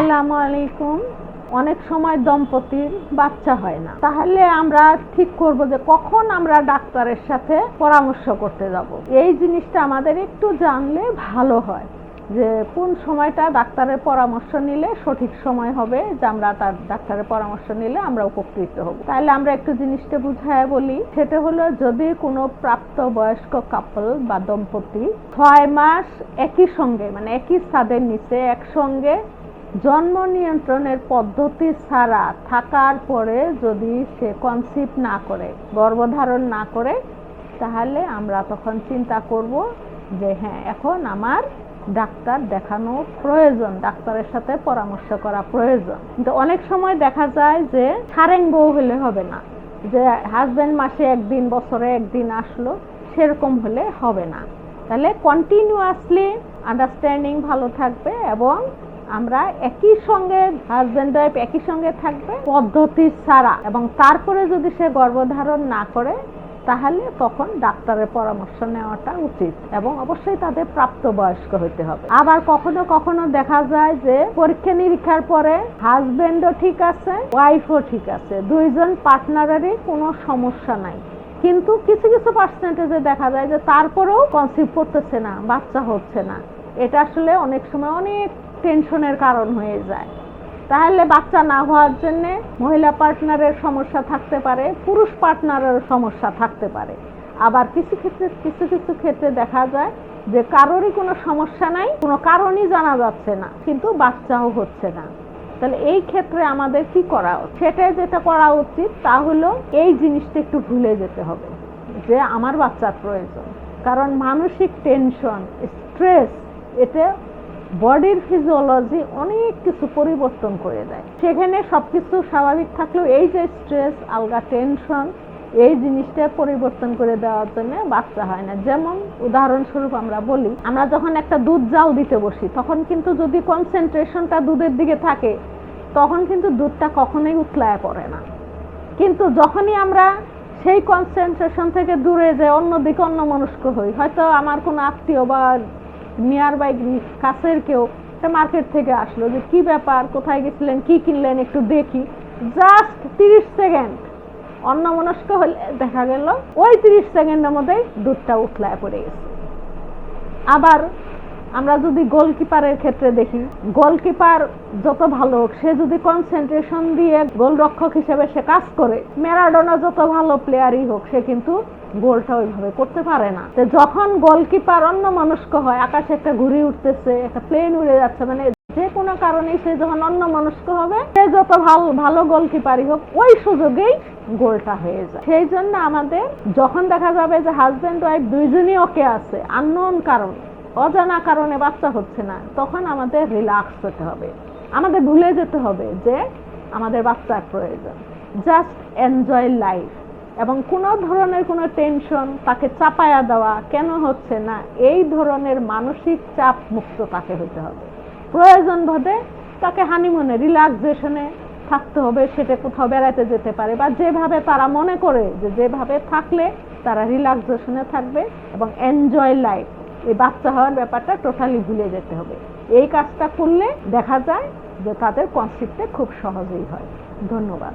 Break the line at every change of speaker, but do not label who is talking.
আসসালামু আলাইকুম। অনেক সময় দম্পতির বাচ্চা হয় না। তাহলে আমরা ঠিক করব যে কখন আমরা ডাক্তারের সাথে পরামর্শ করতে যাব। এই জিনিসটা আমাদের একটু জানলে ভালো হয় যে কোন সময়টা ডাক্তারের পরামর্শ নিলে সঠিক সময় হবে যে আমরা তার ডাক্তারের পরামর্শ নিলে আমরা উপকৃত হব। তাহলে আমরা একটু জিনিসটা বুঝায় বলি। সেটা হলো যদি কোনো প্রাপ্ত বয়স্ক কাপল বা দম্পতি ছয় মাস একই সঙ্গে মানে একই ছাদের নিচে একসঙ্গে জন্ম নিয়ন্ত্রণের পদ্ধতি ছাড়া থাকার পরে যদি সে কনসিভ না করে, গর্ভধারণ না করে, তাহলে আমরা তখন চিন্তা করব যে হ্যাঁ এখন আমার ডাক্তার দেখানো প্রয়োজন, ডাক্তারের সাথে পরামর্শ করা প্রয়োজন। কিন্তু অনেক সময় দেখা যায় যে সারেং বউ হলে হবে না, যে হাজব্যান্ড মাসে একদিন, বছরে একদিন আসলো, সেরকম হলে হবে না। তাহলে কন্টিনিউয়াসলি আন্ডারস্ট্যান্ডিং ভালো থাকবে এবং আমরা একই সঙ্গে হাজব্যান্ড ওয়াইফ একই সঙ্গে থাকবে পদ্ধতি ছাড়া। এবং তারপরে যদি সে গর্ভধারণ না করে, তাহলে তখন ডাক্তারের পরামর্শ নেওয়াটা উচিত এবং অবশ্যই তাদের প্রাপ্তবয়স্ক হতে হবে। আবার কখনো কখনো দেখা যায় যে পরীক্ষা নিরীক্ষার পরে হাজবেন্ডও ঠিক আছে ওয়াইফও ঠিক আছে। দুইজন পার্টনারেরই কোনো সমস্যা নাই। কিন্তু কিছু কিছু পার্সেন্টেজে দেখা যায় যে তারপরেও কনসিভ করতেছে না, বাচ্চা হচ্ছে না। এটা আসলে অনেক সময় অনেক টেনশনের কারণ হয়ে যায়। তাহলে বাচ্চা না হওয়ার জন্য মহিলা পার্টনারের সমস্যা থাকতে পারে, পুরুষ পার্টনারের সমস্যা থাকতে পারে। আবার কিছু ক্ষেত্রে, কিছু কিছু ক্ষেত্রে দেখা যায় যে কারোরই কোনো সমস্যা নাই, কোনো কারণই জানা যাচ্ছে না, কিন্তু বাচ্চাও হচ্ছে না। তাহলে এই ক্ষেত্রে আমাদের কি করা উচিত? সেটাই যেটা করা উচিত, তা হলো এই জিনিসটা একটু ভুলে যেতে হবে, যে আমার বাচ্চার প্রয়োজন। কারণ মানসিক টেনশন স্ট্রেস এটা বডির ফিজিওলজি অনেক কিছু পরিবর্তন করে দেয়। সেখানে সবকিছু স্বাভাবিক থাকলেও এই যে স্ট্রেস আলগা টেনশন এই জিনিসটা পরিবর্তন করে দেওয়ার জন্য বাচ্চা হয় না। যেমন উদাহরণস্বরূপ আমরা বলি, আমরা যখন একটা দুধ জাল দিতে বসি, তখন কিন্তু যদি কনসেন্ট্রেশনটা দুধের দিকে থাকে, তখন কিন্তু দুধটা কখনোই উতলায় পড়ে না। কিন্তু যখনই আমরা সেই কনসেন্ট্রেশন থেকে দূরে যে অন্যদিকে অন্য মনস্ক হই, হয়তো আমার কোনো আত্মীয় বা নিয়ার বাই কাছের কেউ মার্কেট থেকে আসলো যে, কি ব্যাপার? কোথায় গেছিলেন? কি কিনলেন? একটু দেখি। জাস্ট তিরিশ সেকেন্ড অন্য মনস্ক হলে দেখা গেল, ওই তিরিশ সেকেন্ডের মধ্যেই দুধটা উঠলায় পড়ে গেছে। আবার আমরা যদি গোলকিপারের ক্ষেত্রে দেখি, গোলকিপার যত ভালো হোক, সে যদি কনসেন্ট্রেশন দিয়ে গোলরক্ষক হিসেবে সে কাজ করে, ম্যারাডোনা যত ভালো প্লেয়ারই হোক, সে কিন্তু গোলটা ওইভাবে করতে পারে না। তো যখন গোলকিপার অন্য মনস্ক হয়, আকাশে একটা ঘুড়ি উঠতেছে, একটা প্লেন উড়ে যাচ্ছে মানে যে কোনো কারণে সে যখন অন্য মনস্ক হবে, সে যত ভালো ভালো গোলকিপারই হোক, ওই সুযোগেই গোলটা হয়ে যায়। সেই জন্য আমাদের যখন দেখা যাবে যে হাজব্যান্ড ওয়াইফ দুইজনই ওকে আছে আননোন কারণ অজানা কারণে বাচ্চা হচ্ছে না, তখন আমাদের রিল্যাক্স হতে হবে। আমাদের ভুলে যেতে হবে যে আমাদের বাচ্চার প্রয়োজন। জাস্ট এনজয় লাইফ এবং কোনো ধরনের কোনো টেনশন তাকে চাপায়া দেওয়া কেন হচ্ছে না, এই ধরনের মানসিক চাপ মুক্ত তাকে হতে হবে। প্রয়োজন বোধে তাকে হানিমুনে রিল্যাক্সেশনে থাকতে হবে, সেটা কোথাও বেড়াতে যেতে পারে বা যেভাবে তারা মনে করে যে যেভাবে থাকলে তারা রিল্যাক্সেশনে থাকবে এবং এনজয় লাইফ এই বাচ্চা হওয়ার ব্যাপারটা টোটালি ভুলে যেতে হবে। এই কাজটা করলে দেখা যায় যে তাদের কনসেপ্টে খুব সহজেই হয়। ধন্যবাদ।